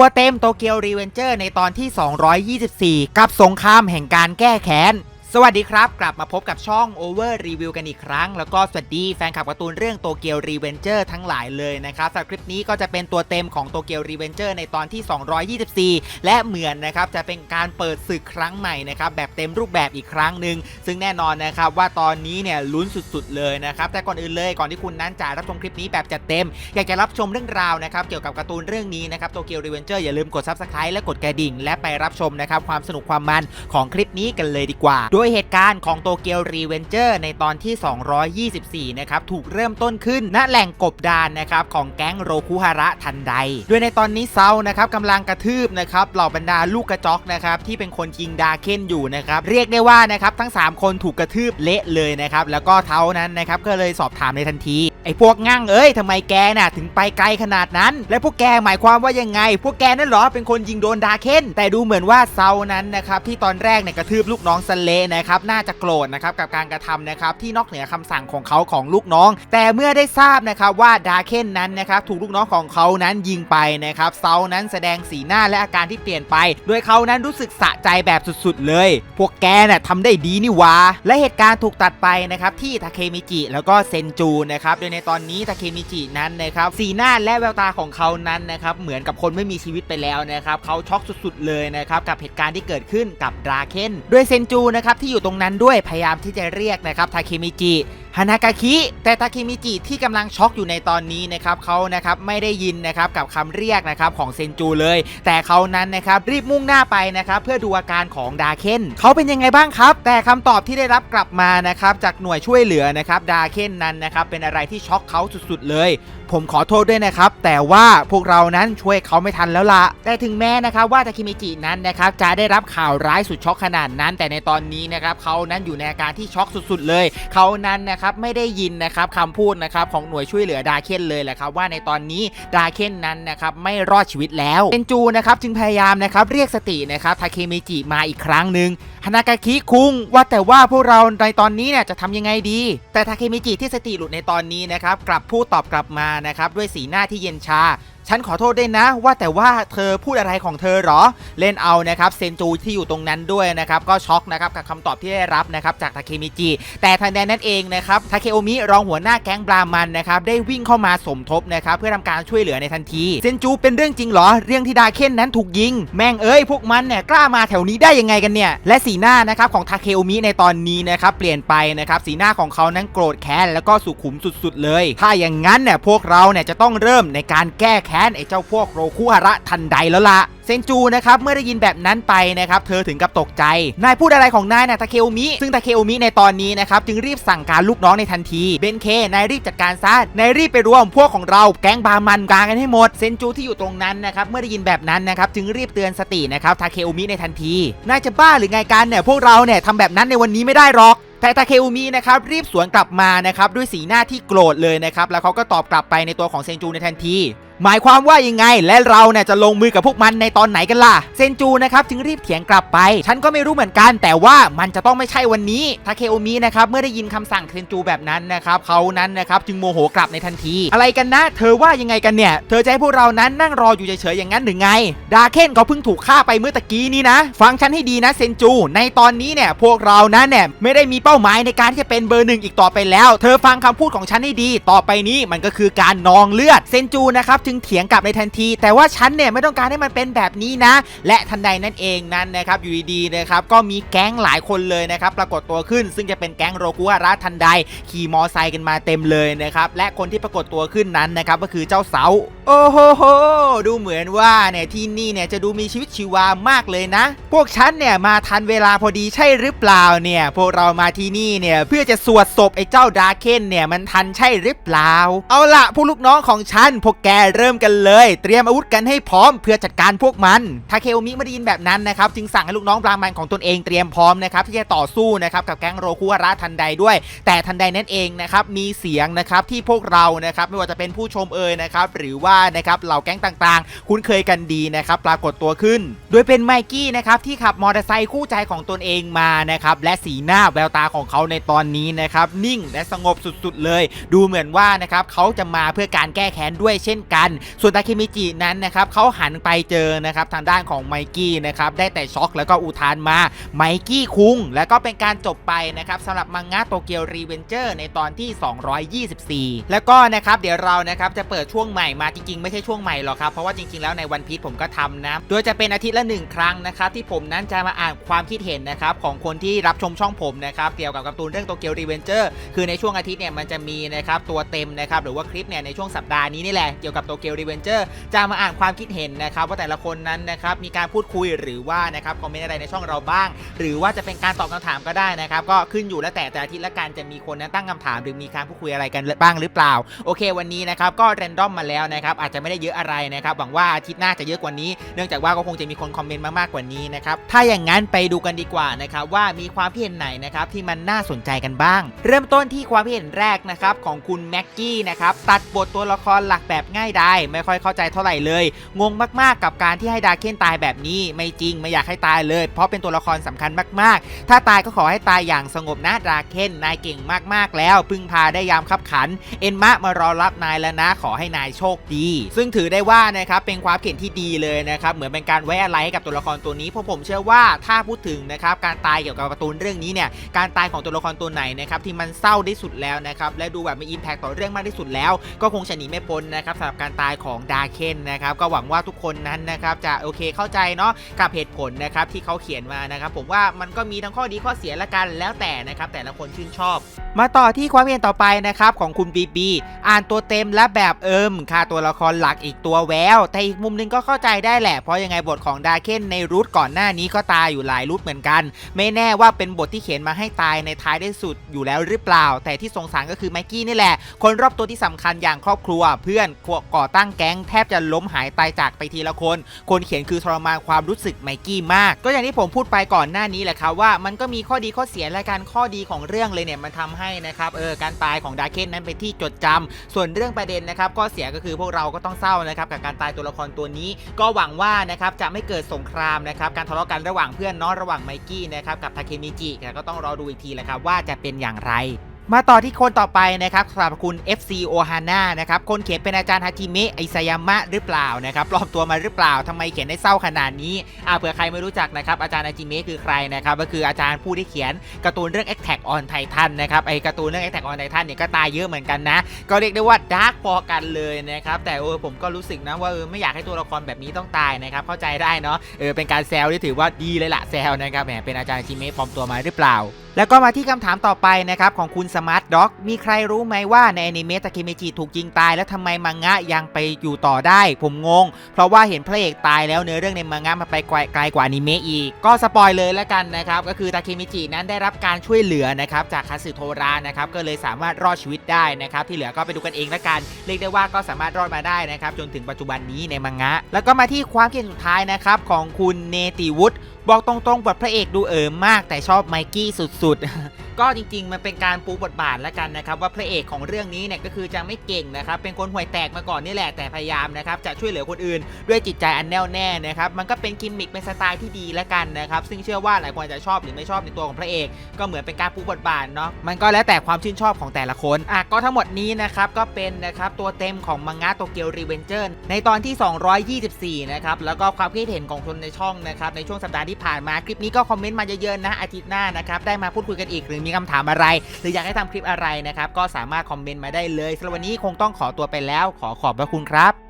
ตัวเต็มโตเกียวรีเวนเจอร์ในตอนที่ 224 กับสงครามแห่งการแก้แค้น สวัสดีครับ กลับมาพบกับช่อง Over Review กันอีกครั้ง แล้วก็สวัสดีแฟนคลับการ์ตูนเรื่องโตเกียวรีเวนเจอร์ทั้งหลายเลยนะครับสำหรับคลิปนี้ก็จะเป็นตัวเต็มของโตเกียวรีเวนเจอร์ในตอนที่ 224 และเหมือนนะครับจะเป็นการเปิดศึกครั้งใหม่นะครับแบบเต็มรูปแบบอีกครั้งหนึ่งซึ่งแน่นอนนะครับว่าตอนนี้เนี่ยลุ้นสุดๆเลยนะครับแต่ก่อนอื่นเลยก่อนที่คุณนั้นจะรับชมคลิปนี้แบบจัดเต็ม อยากจะรับชมเรื่องราวนะครับเกี่ยวกับการ์ตูนเรื่องนี้นะครับโตเกียวรีเวนเจอร์อย่าลืมกด subscribe และกดกระดิ่ง และไปรับชมนะครับความสนุกความมันของคลิปนี้กันเลยดีกว่าดยเหตุการณ์ของโตเกียวรีเวนเจอร์ในตอนที่ 224 นะครับ ถูกเริ่มต้นขึ้นณแหล่งกบดานนะครับ ของแก๊งโรคุฮาระทันใด โดยในตอนนี้เซานะครับกำลังกระทืบนะครับเหล่าบรรดาลูกกระจอกนะครับที่เป็นคนยิงดาเคนอยู่นะครับ เรียกได้ว่านะครับทั้ง 3 คนถูกกระทืบเละเลยนะครับ แล้วก็เท้านั้นนะครับก็เลยสอบถามในทันทีไอ้พวกงั่งเอ้ยทำไมแกน่ะถึงไปไกลขนาดนั้น และพวกแกหมายความว่ายังไง พวกแกนั่นหรอเป็นคนยิงโดนดาเคนแต่ดูเหมือนว่าเซานั้นนะครับที่ตอนแรกเนี่ยกระทืบลูกน้องสเลนะครับน่าจะโกรธนะครับกับการกระทำนะครับที่นอกเหนือคำสั่งของเขาของลูกน้อง แต่เมื่อได้ทราบนะครับว่าดาเคนนั้นนะครับถูกลูกน้องของเขานั้นยิงไปนะครับเซานั้นแสดงสีหน้าและอาการที่เปลี่ยนไป โดยเขานั้นรู้สึกสะใจแบบสุดๆ เลย พวกแกน่ะทำได้ดีนี่วะและเหตุการณ์ถูกตัดไปนะครับที่ทาเคมิจิแล้วก็เซนจูนะครับโดยในตอนนี้ทาเคมิจินั้นนะครับสีหน้าและแววตาของเขานั้นนะครับเหมือนกับคนไม่มีชีวิตไปแล้วนะครับเขาช็อกสุดๆ เลยนะครับกับเหตุการณ์ที่เกิดขึ้นกับดราเคนโดยเซนจูนะครับที่อยู่ตรงนั้นด้วยพยายามที่จะเรียกนะครับทาเคมิจิฮานากาคิแต่ทาเคมิจิที่กำลังช็อกอยู่ในตอนนี้นะครับเขานะครับไม่ได้ยินนะครับกับคำเรียกนะครับของเซนจูเลย แต่เขานั้นนะครับรีบมุ่งหน้าไปนะครับเพื่อดูอาการของดาเคนเขาเป็นยังไงบ้างครับ แต่คำตอบที่ได้รับกลับมานะครับจากหน่วยช่วยเหลือนะครับดาเคนนั้นนะครับเป็นอะไรที่ช็อกเขาสุดๆเลยผมขอโทษด้วยนะครับ แต่ว่าพวกเรานั้นช่วยเขาไม่ทันแล้วละแต่ถึงแม้นะครับว่าทาเคมิจินั้นนะครับจะได้รับข่าวร้ายสุดช็อกขนาดนั้น แต่ในตอนนี้นะครับเขานั้นอยู่ในอาการที่ช็อกสุดๆ เลย เขานั้นนะครับไม่ได้ยินนะครับคำพูดนะครับของหน่วยช่วยเหลือดาเคนเลยแหละครับว่าในตอนนี้ดาเคนนั้นนะครับไม่รอดชีวิตแล้วเซนจูนะครับจึงพยายามนะครับเรียกสตินะครับทาเคมิจิมาอีกครั้งหนึ่ง ฮานากาคิคุงว่าแต่ว่าพวกเราในตอนนี้เนี่ยจะทำยังไงดี แต่ทาเคมิจิที่สติหลุดในตอนนี้นะครับกลับพูดตอบกลับมานะครับด้วยสีหน้าที่เย็นชา ฉันขอโทษด้วยนะ ว่าแต่ว่าเธอพูดอะไรของเธอหรอ เล่นเอานะครับเซนจูที่อยู่ตรงนั้นด้วยนะครับก็ช็อกนะครับกับคำตอบที่ได้รับนะครับจากทาเคมิจิแต่ทันใดนั้นเองนะครับทาเคโอมิรองหัวหน้าแก๊งบรามันนะครับได้วิ่งเข้ามาสมทบนะครับเพื่อทำการช่วยเหลือในทันทีเซนจูเป็นเรื่องจริงเหรอ เรื่องที่ดาเคนนั้นถูกยิง แม่งเอ้ยพวกมันเนี่ยกล้ามาแถวนี้ได้ยังไงกันเนี่ยและสีหน้านะครับของทาเคโอมิในตอนนี้นะครับเปลี่ยนไปนะครับสีหน้าของเขานั้นโกรธแค้นแล้วก็สุขุมสุด ๆ เลย ถ้าอย่างนั้นเนี่ยพวกเราเนี่ยจะต้องเริ่มในการแก้แค้นไอ้เจ้าพวกโรคุฮาระทันใดแล้วล่ะเซนจูนะครับเมื่อได้ยินแบบนั้นไปนะครับเธอถึงกับตกใจ นายพูดอะไรของนายนะทาเคโอมิ ซึ่งทาเคโอมิในตอนนี้นะครับจึงรีบสั่งการลูกน้องในทันทีเบนเคนายรีบจัดการซะนายรีบไปรวมพวกของเราแก๊งบามันกลางกันให้หมด เซนจูที่อยู่ตรงนั้นนะครับเมื่อได้ยินแบบนั้นนะครับจึงรีบเตือนสตินะครับทาเคโอมิในทันทีนายจะบ้าหรือไงกันเนี่ยพวกเราเนี่ยทำแบบนั้นในวันนี้ไม่ได้หรอกแต่ทาเคอุมินะครับรีบสวนกลับมานะครับด้วยสีหน้าที่โกรธเลยนะครับแล้วเขาก็ตอบกลับไปในตัวของเซนจูในทันทีหมายความว่ายังไง และเราเนี่ยจะลงมือกับพวกมันในตอนไหนกันล่ะ เซนจูนะครับจึงรีบเถียงกลับไป ฉันก็ไม่รู้เหมือนกัน แต่ว่ามันจะต้องไม่ใช่วันนี้ทาเคโอมินะครับเมื่อได้ยินคำสั่งเซนจูแบบนั้นนะครับเขานั้นนะครับจึงโมโหกลับในทันที อะไรกันนะ เธอว่ายังไงกันเนี่ย เธอจะให้พวกเรานั้นนั่งรออยู่เฉยๆอย่างนั้นหรือไง ดาเคนเขาเพิ่งถูกฆ่าไปเมื่อตะกี้นี้นะ ฟังฉันให้ดีนะเซนจู ในตอนนี้เนี่ยพวกเรานั้นเนี่ยไม่ได้มีเป้าหมายในการที่จะเป็นเบอร์หนึ่งอีกต่อไปแล้ว เธอฟังคำพูดของฉันให้ดี ต่อไปนี้มันก็คือการนองเลือดเซนจูนะครับจึงเถียงกลับในทันที แต่ว่าฉันเนี่ยไม่ต้องการให้มันเป็นแบบนี้นะ และทันใดนั่นเองนั้นนะครับอยู่ดีๆนะครับก็มีแก๊งหลายคนเลยนะครับปรากฏตัวขึ้น ซึ่งจะเป็นแก๊งโรกุฮาระทันใด ขี่มอไซค์กันมาเต็มเลยนะครับและคนที่ปรากฏตัวขึ้นนั้นนะครับก็คือเจ้าเสาโอ้โหโหดูเหมือนว่าเนี่ยที่นี่เนี่ยจะดูมีชีวิตชีวามากเลยนะ พวกฉันเนี่ยมาทันเวลาพอดีใช่หรือเปล่าเนี่ยพวกเรามาที่นี่เนี่ยเพื่อจะสวดศพไอ้เจ้าดาเคนเนี่ยมันทันใช่หรือเปล่า เอาละพวกลูกน้องของฉันพวกแกเริ่มกันเลย เตรียมอาวุธกันให้พร้อมเพื่อจัดการพวกมันทาเคโอมิไม่ได้ยินแบบนั้นนะครับจึงสั่งให้ลูกน้องบรามันของตนเองเตรียมพร้อมนะครับที่จะต่อสู้นะครับกับแก๊งโรคุฮาระทันใดด้วย แต่ทันใดนั้นเองนะครับมีเสียงนะครับที่พวกเรานะครับไม่ว่าจะเป็นผู้ชมเอ่ยนะครับหรือว่านะครับเหล่าแก๊งต่างๆ คุ้นเคยกันดีนะครับปรากฏตัวขึ้น โดยเป็นไมกี้นะครับที่ขับมอเตอร์ไซค์คู่ใจของตนเองมานะครับและสีหน้าแววตาของเขาในตอนนี้นะครับนิ่งและสงบสุดๆเลย ดูเหมือนว่านะครับเขาจะมาเพื่อการแก้แค้นด้วยเช่นกันส่วนตาเคมิจินั้นนะครับเขาหันไปเจอนะครับทางด้านของไมกี้นะครับได้แต่ช็อกแล้วก็อุทานมาไมกี้คุง แล้วก็เป็นการจบไปนะครับสำหรับมังงะโตเกียวรีเวนเจอร์ในตอนที่ 224 แล้วก็นะครับเดี๋ยวเรานะครับจะเปิดช่วงใหม่มาจริงๆ ไม่ใช่ช่วงใหม่หรอกครับ เพราะว่าจริงๆแล้วในวันพีชผมก็ทำนะ โดยจะเป็นอาทิตย์ละหนึ่งครั้งนะครับที่ผมนั้นจะมาอ่านความคิดเห็นนะครับของคนที่รับชมช่องผมนะครับเกี่ยวกับการ์ตูนเรื่องโตเกียวรีเวนเจอร์คือในช่วงอาทิตย์เนี่ยมันจะมีนะครับตัวเต็มนะครับหรือว่าคลิปเนี่ยในช่วงสัปดาห์นี้นี่แหละเกี่ยวกับโตเกียวรีเวนเจอร์จะมาอ่านความคิดเห็นนะครับว่าแต่ละคนนั้นนะครับมีการพูดคุยหรือว่านะครับคอมเมนต์อะไรในช่องเราบ้าง หรือว่าจะเป็นการตอบคำถามก็ได้นะครับก็ขึ้นอยู่แล้วแต่แต่อาทิตย์ละกันจะมีคนนั้นตั้งคำถาม หรือมีการพูดคุยอะไรกันบ้างหรือเปล่า โอเค วันนี้นะครับก็แรนดอมมาแล้วนะครับอาจจะไม่ได้เยอะอะไรนะครับหวังว่าอาทิตย์หน้าจะเยอะกว่านี้ เนื่องจากว่าก็คงจะมีคนคอมเมนต์มามากกว่านี้นะครับถ้าอย่างนั้นไปดูกันดีกว่านะครับว่ามีความคิดเห็นไหนนะครับที่มันน่าสนใจกันบ้าง เริ่มต้นที่ความคิดเห็นแรกนะครับของคุณแม็กกี้นะครับตัดบทตัวละครหลักแบบง่ายดายไม่ค่อยเข้าใจเท่าไหร่เลย งงมากๆกับการที่ให้ดาเคนตายแบบนี้ไม่จริงไม่อยากให้ตายเลย เพราะเป็นตัวละครสำคัญมากๆ ถ้าตายก็ขอให้ตายอย่างสงบนะดาเคนนายเก่งมากๆแล้ว พึ่งพาได้ยามคับขัน เอ็นมะมารอรับนายแล้วนะขอให้นายโชคดี ซึ่งถือได้ว่านะครับเป็นความเขียนที่ดีเลยนะครับเหมือนเป็นการไว้อะไรให้กับตัวละครตัวนี้เพราะผมเชื่อว่าถ้าพูดถึงนะครับการตายเกี่ยวกับการ์ตูนเรื่องนี้เนี่ยการตายของตัวละครตัวไหนนะครับที่มันเศร้าที่สุดแล้วนะครับและดูแบบมีอิมแพคต่อเรื่องมากที่สุดแล้ว ก็คงจะหนีไม่พ้นนะครับสำหรับการตายของดาเคนนะครับก็หวังว่าทุกคนนั้นนะครับจะโอเคเข้าใจเนาะกับเหตุผลนะครับที่เขาเขียนมานะครับผมว่ามันก็มีทั้งข้อดีข้อเสียละกันแล้วแต่นะครับแต่ละคนชื่นชอบ มาต่อที่ความเห็นต่อไปนะครับของคุณบีบีอ่านตัวเต็มและแบบเอิมค่าตัวละครหลักอีกตัวแวว แต่อีกมุมหนึงก็เข้าใจได้แหละ เพราะยังไงบทของดาเคนในรูทก่อนหน้านี้ก็ตายอยู่หลายรูทเหมือนกัน ไม่แน่ว่าเป็นบทที่เขียนมาให้ตายในท้ายได้สุดอยู่แล้วหรือเปล่า แต่ที่สงสารก็คือไมกี้นี่แหละ คนรอบตัวที่สำคัญอย่างครอบครัวเพื่อนก่อตั้งแก๊งแทบจะล้มหายตายจากไปทีละคน คนเขียนคือทรมานความรู้สึกไมกี้มาก ก็อย่างที่ผมพูดไปก่อนหน้านี้แหละครับว่ามันก็มีข้อดีข้อเสียและการข้อดีของเรื่องเลยเนี่ยมันทำให้นะครับเออการตายของดาเคนนั้นเป็นที่จดจำส่วนเรื่องประเด็นนะครับก็เสียก็คือพวกเราก็ต้องเศร้านะครับกับการตายตัวละครตัวนี้ ก็หวังว่านะครับจะไม่เกิดสงครามนะครับการทะเลาะกันระหว่างเพื่อนเน้องระหว่างไมกี้นะครับกับทาเคมิจิแต่ก็ต้องรอดูอีกทีแหละครับว่าจะเป็นอย่างไร มาต่อที่คนต่อไปนะครับสำหรับคุณ FC o h a n a นะครับ คนเขียนเป็นอาจารย์ฮาจิเมะไอซายามะหรือเปล่านะครับปลอมตัวมาหรือเปล่าทำไมเขียนได้เศร้าขนาดนี้อ่าเผื่อใครไม่รู้จักนะครับอาจารย์ฮาจิเมะคือใครนะครับก็คืออาจารย์ผู้ที่เขียนการ์ตูนเรื่อง Attack on Titan นะครับไอการ์ตูนเรื่อง Attack on Titan เนี่ยก็ตายเยอะเหมือนกันนะ ก็เรียกได้ว่าดาร์กพอกันเลยนะครับแต่เออผมก็รู้สึกนะว่าเออไม่อยากให้ตัวละครแบบนี้ต้องตายนะครับเข้าใจได้เนาะเออเป็นการแซวที่ถือว่าดีเลยละแซวนะครับแหมเป็นอาจารย์ฮาจิเมะปลอมตัวมาหรือเปล่า แล้วก็มาที่คำถามต่อไปนะครับของคุณสมาร์ทด็อกมีใครรู้ไหมว่าในอนิเมะตาเคเมจิถูกยิงตาย แล้วทำไมมังงะยังไปอยู่ต่อได้ ผมงง เพราะว่าเห็นพระเอกตายแล้วเนื้อเรื่องในมังงะมาไปไกลกกว่าอนิเมะอีก ก็สปอยเลยแล้วกันนะครับ ก็คือตาเคเมจินั้นได้รับการช่วยเหลือนะครับจากคาสึโทรานะครับก็เลยสามารถรอดชีวิตได้นะครับที่เหลือก็ไปดูกันเองแล้วกันเรียกได้ว่าก็สามารถรอดมาได้นะครับจนถึงปัจจุบันนี้ในมังงะ แล้วก็มาที่ความคิดเห็นสุดท้ายนะครับของคุณเนติวุฒิ บอกตรงๆบทพระเอกดูเอิมมากแต่ชอบไมกี้สุดๆ ก็จริงๆ มันเป็นการปูบทบาทแล้วกันนะครับว่าพระเอกของเรื่องนี้เนี่ยก็คือจะไม่เก่งนะครับเป็นคนห่วยแตกมาก่อนนี่แหละแต่พยายามนะครับจะช่วยเหลือคนอื่น ด้วยจิตใจอันแน่วแน่นะครับมันก็เป็นกิมมิคเป็นสไตล์ที่ดีแล้วกันนะครับซึ่งเชื่อว่าหลายคนจะชอบหรือไม่ชอบในตัวของพระเอกก็เหมือนเป็นการปูบทบาทเนาะมันก็แล้วแต่ความชื่นชอบของแต่ละคนอะก็ทั้งหมดนี้นะครับก็เป็นนะครับตัวเต็มของมังงะโตเกียวรีเวนเจอร์ในตอนที่ 224นะครับแล้วก็ความคิดเห็นของคนในช่องนะครับในช่วงสัปดาห์ที่ผ่านมาคลิปนี้ก็คอมเมนต์มาเยอะๆนะอาทิตย์หน้านะครับได้มาพูดคุยกันอีกหรือมีคำถามอะไร หรืออยากให้ทำคลิปอะไรนะครับก็สามารถคอมเมนต์มาได้เลยสำหรับวันนี้คงต้องขอตัวไปแล้ว ขอขอบพระคุณครับ